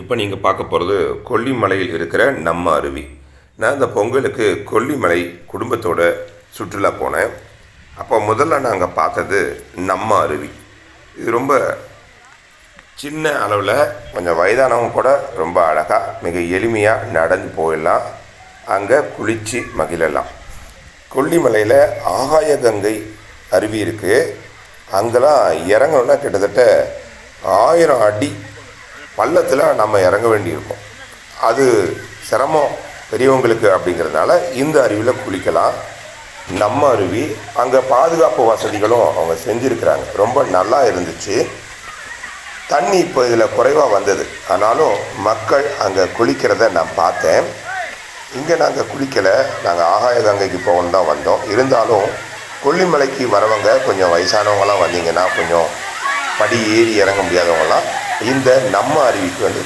இப்போ நீங்கள் பார்க்க போகிறது கொல்லிமலையில் இருக்கிற நம்ம அருவி. நான் இந்த பொங்கலுக்கு கொல்லிமலை குடும்பத்தோட சுற்றுலா போனேன். அப்போ முதல்ல நாங்கள் பார்த்தது நம்ம அருவி. இது ரொம்ப சின்ன அளவில் கொஞ்சம் வயதானவங்க கூட ரொம்ப அழகாக மிக எளிமையாக நடந்து போயிடலாம். அங்கே குளித்து மகிழலாம். கொல்லிமலையில் ஆகாய கங்கை அருவி இருக்குது அங்கெல்லாம் இறங்கணுன்னா கிட்டத்தட்ட ஆயிரம் அடி பள்ளத்தில் நம்ம இறங்க வேண்டியிருக்கும். அது சிரமம் பெரியவங்களுக்கு அப்படிங்கிறதுனால இந்த அருவியில் குளிக்கலாம். நம்ம அருவி அங்கே பாதுகாப்பு வசதிகளும் அவங்க செஞ்சுருக்கிறாங்க. ரொம்ப நல்லா இருந்துச்சு. தண்ணி இப்போ இதில் குறைவாக வந்தது. ஆனாலும் மக்கள் அங்கே குளிக்கிறத நான் பார்த்தேன். இங்கே நாங்கள் குளிக்கலை. நாங்கள் ஆகாய கங்கைக்கு போகணும் தான் வந்தோம். இருந்தாலும் கொல்லிமலைக்கு வரவங்க கொஞ்சம் வயசானவங்களாம் வந்தீங்கன்னா கொஞ்சம் படி ஏறி இறங்க முடியாதவங்களாம் இந்த நம்ம அறிவிப்பு வந்து